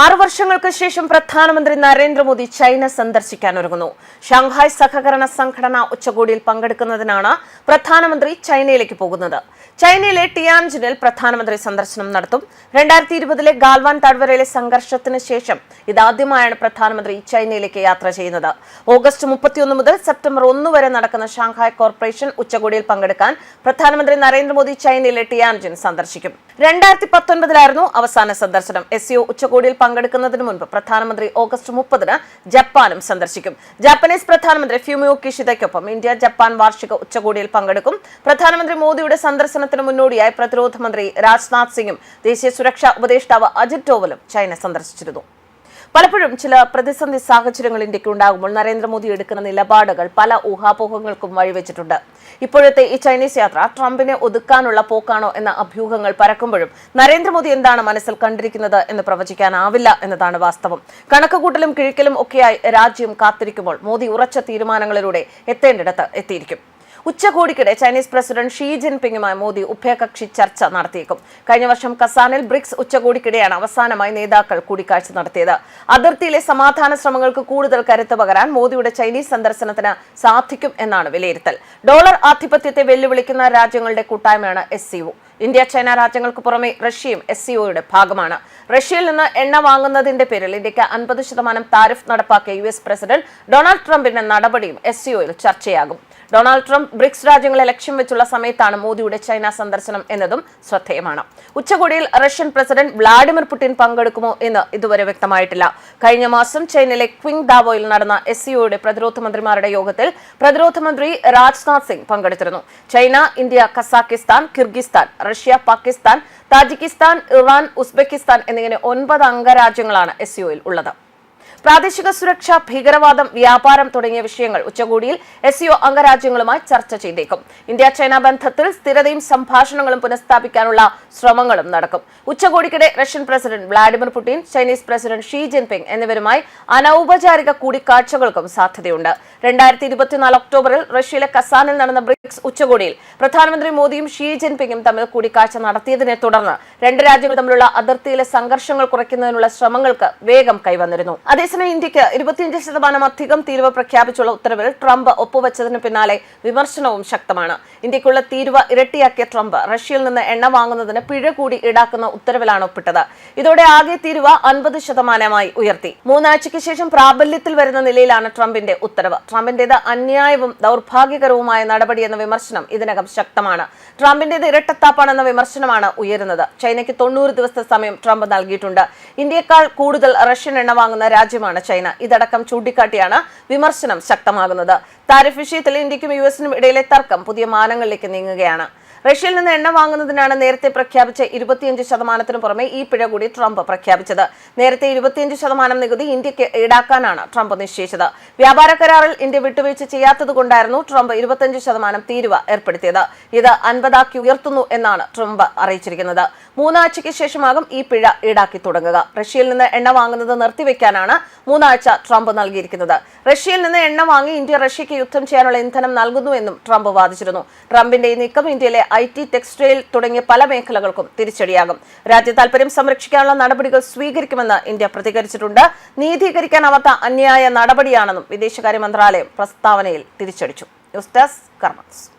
ആറു വർഷങ്ങൾക്ക് ശേഷം പ്രധാനമന്ത്രി നരേന്ദ്രമോദി ചൈന സന്ദർശിക്കാൻ ഒരുങ്ങുന്നു. ഷാങ്ഹായ് സഹകരണ സംഘടന ഉച്ചകോടിയിൽ പങ്കെടുക്കുന്നതിനാണ് പ്രധാനമന്ത്രി ചൈനയിലേക്ക് പോകുന്നത്. ചൈനയിലെ ടിയാൻജിനിൽ പ്രധാനമന്ത്രി സന്ദർശനം നടത്തും. രണ്ടായിരത്തി ഇരുപതിലെ ഗാൽവാൻ താഴ്വരയിലെ സംഘർഷത്തിന് ശേഷം ഇതാദ്യമായാണ് പ്രധാനമന്ത്രി ചൈനയിലേക്ക് യാത്ര ചെയ്യുന്നത്. ഓഗസ്റ്റ് മുപ്പത്തിയൊന്ന് മുതൽ സെപ്റ്റംബർ ഒന്ന് വരെ നടക്കുന്ന ഷാങ്ഹായ് കോർപ്പറേഷൻ ഉച്ചകോടിയിൽ പങ്കെടുക്കാൻ പ്രധാനമന്ത്രി നരേന്ദ്രമോദി ചൈനയിലെ ടിയാൻജിൻ സന്ദർശിക്കും. രണ്ടായിരത്തി പത്തൊൻപതിലായിരുന്നു അവസാന സന്ദർശനം. എസ് ഉച്ചകോടിയിൽ പങ്കെടുക്കുന്നതിന് മുൻപ് പ്രധാനമന്ത്രി ഓഗസ്റ്റ് മുപ്പതിന് ജപ്പാനും സന്ദർശിക്കും. ജാപ്പനീസ് പ്രധാനമന്ത്രി ഫ്യൂമിയോ കിഷിതയ്ക്കൊപ്പം ഇന്ത്യ ജപ്പാൻ വാർഷിക ഉച്ചകോടിയിൽ പങ്കെടുക്കും. പ്രധാനമന്ത്രി മോദിയുടെ സന്ദർശനത്തിന് മുന്നോടിയായി പ്രതിരോധ മന്ത്രി രാജ്നാഥ് സിംഗും ദേശീയ സുരക്ഷാ ഉപദേഷ്ടാവ് അജിത് ഡോവലും ചൈന സന്ദർശിച്ചിരുന്നു. പലപ്പോഴും ചില പ്രതിസന്ധി സാഹചര്യങ്ങൾ ഇന്ത്യയ്ക്ക് ഉണ്ടാകുമ്പോൾ നരേന്ദ്രമോദി എടുക്കുന്ന നിലപാടുകൾ പല ഊഹാപോഹങ്ങൾക്കും വഴിവെച്ചിട്ടുണ്ട്. ഇപ്പോഴത്തെ ഈ ചൈനീസ് യാത്ര ട്രംപിനെ ഒതുക്കാനുള്ള പോക്കാണോ എന്ന അഭ്യൂഹങ്ങൾ പരക്കുമ്പോഴും നരേന്ദ്രമോദി എന്താണ് മനസ്സിൽ കണ്ടിരിക്കുന്നത് എന്ന് പ്രവചിക്കാനാവില്ല എന്നതാണ് വാസ്തവം. കണക്കുകൂട്ടലും കിഴിക്കലും ഒക്കെയായി രാജ്യം കാത്തിരിക്കുമ്പോൾ മോദി ഉറച്ച തീരുമാനങ്ങളിലൂടെ എത്തേണ്ടിടത്ത് എത്തിയിരിക്കും. ഉച്ചകോടിക്കിടെ ചൈനീസ് പ്രസിഡന്റ് ഷീ ജിൻപിങ്ങുമായി മോദി ഉഭയകക്ഷി ചർച്ച നടത്തിയേക്കും. കഴിഞ്ഞ വർഷം കസാനിൽ ബ്രിക്സ് ഉച്ചകോടിക്കിടെയാണ് അവസാനമായി നേതാക്കൾ കൂടിക്കാഴ്ച നടത്തിയത്. അതിർത്തിയിലെ സമാധാന ശ്രമങ്ങൾക്ക് കൂടുതൽ കരുത്ത് പകരാൻ മോദിയുടെ ചൈനീസ് സന്ദർശനത്തിന് സാധിക്കും എന്നാണ് വിലയിരുത്തൽ. ഡോളർ ആധിപത്യത്തെ വെല്ലുവിളിക്കുന്ന രാജ്യങ്ങളുടെ കൂട്ടായ്മയാണ് എസ് ഇന്ത്യ ചൈന രാജ്യങ്ങൾക്ക് പുറമെ റഷ്യയും എസ് സിഒയുടെ ഭാഗമാണ്. റഷ്യയിൽ നിന്ന് എണ്ണ വാങ്ങുന്നതിന്റെ പേരിൽ ഇന്ത്യയ്ക്ക് അൻപത് ശതമാനം താരിഫ് നടപ്പാക്കിയ യു എസ് പ്രസിഡന്റ് ഡൊണാൾഡ് ട്രംപിന്റെ നടപടിയും എസ് സിഒയിൽ ചർച്ചയാകും. ഡൊണാൾഡ് ട്രംപ് ബ്രിക്സ് രാജ്യങ്ങളെ ലക്ഷ്യം വെച്ചുള്ള സമയത്താണ് മോദിയുടെ ചൈന സന്ദർശനം എന്നതും ശ്രദ്ധേയമാണ്. ഉച്ചകോടിയിൽ റഷ്യൻ പ്രസിഡന്റ് വ്ളാഡിമിർ പുടിൻ പങ്കെടുക്കുമോ എന്ന് ഇതുവരെ വ്യക്തമായിട്ടില്ല. കഴിഞ്ഞ മാസം ചൈനയിലെ ക്വിങ് ദാവോയിൽ നടന്ന എസ് സിഒയുടെ പ്രതിരോധ മന്ത്രിമാരുടെ യോഗത്തിൽ പ്രതിരോധ മന്ത്രി രാജ്നാഥ് സിംഗ് പങ്കെടുത്തിരുന്നു. China India Kazakhstan Kyrgyzstan Russia Pakistan Tajikistan Iran Uzbekistan എന്നിങ്ങനെ ഒൻപത് അംഗരാജ്യങ്ങളാണ് എസ് സിഒയിൽ ഉള്ളത്. പ്രാദേശിക സുരക്ഷ ഭീകരവാദം വ്യാപാരം തുടങ്ങിയ വിഷയങ്ങൾ ഉച്ചകോടിയിൽ എസ് സിഒ അംഗരാജ്യങ്ങളുമായി ചർച്ച ചെയ്തേക്കും. ഇന്ത്യ ചൈന ബന്ധത്തിൽ സ്ഥിരതയും സംഭാഷണങ്ങളും പുനഃസ്ഥാപിക്കാനുള്ള ശ്രമങ്ങളും നടക്കും. ഉച്ചകോടിക്കിടെ Russian president Vladimir Putin Chinese president Xi Jinping എന്നിവരുമായി അനൌപചാരിക കൂടിക്കാഴ്ചകൾക്കും സാധ്യതയുണ്ട്. രണ്ടായിരത്തി ഇരുപത്തിനാല് ഒക്ടോബറിൽ റഷ്യയിലെ കസാനിൽ നടന്ന ബ്രിക്സ് ഉച്ചകോടിയിൽ പ്രധാനമന്ത്രി മോദിയും ഷീ ജിൻപിങ്ങും തമ്മിൽ കൂടിക്കാഴ്ച നടത്തിയതിനെ തുടർന്ന് രണ്ട് രാജ്യങ്ങൾ തമ്മിലുള്ള അതിർത്തിയിലെ സംഘർഷങ്ങൾ കുറയ്ക്കുന്നതിനുള്ള ശ്രമങ്ങൾക്ക് വേഗം കൈവന്നിരുന്നു. അതേസമയം ഇന്ത്യയ്ക്ക് ഇരുപത്തിയഞ്ച് ശതമാനം അധികം തീരുവ പ്രഖ്യാപിച്ചുള്ള ഉത്തരവിൽ ട്രംപ് ഒപ്പുവെച്ചതിന് പിന്നാലെ വിമർശനവും ശക്തമാണ്. ഇന്ത്യക്കുള്ള തീരുവ ഇരട്ടിയാക്കിയ ട്രംപ് റഷ്യയിൽ നിന്ന് എണ്ണ വാങ്ങുന്നതിന് പിഴ കൂടി ഈടാക്കുന്ന ഉത്തരവിലാണ് ഒപ്പിട്ടത്. ഇതോടെ ആകെ തീരുവ അൻപത് ശതമാനമായി ഉയർത്തി. മൂന്നാഴ്ചയ്ക്ക് ശേഷം പ്രാബല്യത്തിൽ വരുന്ന നിലയിലാണ് ട്രംപിന്റെ ഉത്തരവ്. ട്രംപിന്റേത് അന്യായവും ദൗർഭാഗ്യകരവുമായ നടപടിയെന്ന വിമർശനം ഇതിനകം ശക്തമാണ്. ട്രംപിന്റേത് ഇരട്ടത്താപ്പാണെന്ന വിമർശനമാണ് ഉയരുന്നത്. ചൈനയ്ക്ക് തൊണ്ണൂറ് ദിവസത്തെ സമയം ട്രംപ് നൽകിയിട്ടുണ്ട്. ഇന്ത്യക്കാൾ കൂടുതൽ റഷ്യൻ എണ്ണ വാങ്ങുന്ന രാജ്യമാണ് ചൈന. ഇതടക്കം ചൂണ്ടിക്കാട്ടിയാണ് വിമർശനം ശക്തമാകുന്നത്. താരിഫ് വിഷയത്തിൽ ഇന്ത്യക്കും യു എസിനും ഇടയിലെ തർക്കം പുതിയ മാനങ്ങളിലേക്ക് നീങ്ങുകയാണ്. റഷ്യയിൽ നിന്ന് എണ്ണ വാങ്ങുന്നതിനാണ് നേരത്തെ പ്രഖ്യാപിച്ച ഇരുപത്തിയഞ്ച് ശതമാനത്തിന് പുറമെ ഈ പിഴ കൂടി ട്രംപ് പ്രഖ്യാപിച്ചത്. നേരത്തെ ഇരുപത്തിയഞ്ച് ശതമാനം നികുതി ഇന്ത്യയ്ക്ക് ഈടാക്കാനാണ് ട്രംപ് നിശ്ചയിച്ചത്. വ്യാപാര കരാറിൽ ഇന്ത്യ വിട്ടുവീഴ്ച ചെയ്യാത്തതുകൊണ്ടായിരുന്നു ട്രംപ് ഇരുപത്തിയഞ്ച് ശതമാനം തീരുവ ഏർപ്പെടുത്തിയത്. ഇത് അൻപതാക്കി ഉയർത്തുന്നു എന്നാണ് ട്രംപ് അറിയിച്ചിരിക്കുന്നത്. മൂന്നാഴ്ചയ്ക്ക് ശേഷമാകും ഈ പിഴ ഈടാക്കി തുടങ്ങുക. റഷ്യയിൽ നിന്ന് എണ്ണ വാങ്ങുന്നത് നിർത്തിവെക്കാനാണ് മൂന്നാഴ്ച ട്രംപ് നൽകിയിരിക്കുന്നത്. റഷ്യയിൽ നിന്ന് എണ്ണ വാങ്ങി ഇന്ത്യ റഷ്യയ്ക്ക് യുദ്ധം ചെയ്യാനുള്ള ഇന്ധനം നൽകുന്നു എന്നും ട്രംപ് വാദിച്ചിരുന്നു. ട്രംപിന്റെ ഈ നീക്കം ഇന്ത്യയിലെ ഐ ടി ടെക്സ്റ്റൈൽ തുടങ്ങിയ പല മേഖലകൾക്കും തിരിച്ചടിയാകും. രാജ്യ താൽപര്യം സംരക്ഷിക്കാനുള്ള നടപടികൾ സ്വീകരിക്കുമെന്ന് ഇന്ത്യ പ്രതികരിച്ചിട്ടുണ്ട്. നീതീകരിക്കാനാവാത്ത അന്യായ നടപടിയാണെന്നും വിദേശകാര്യ മന്ത്രാലയം പ്രസ്താവനയിൽ തിരിച്ചടിച്ചു. News desk കർമ്മസ്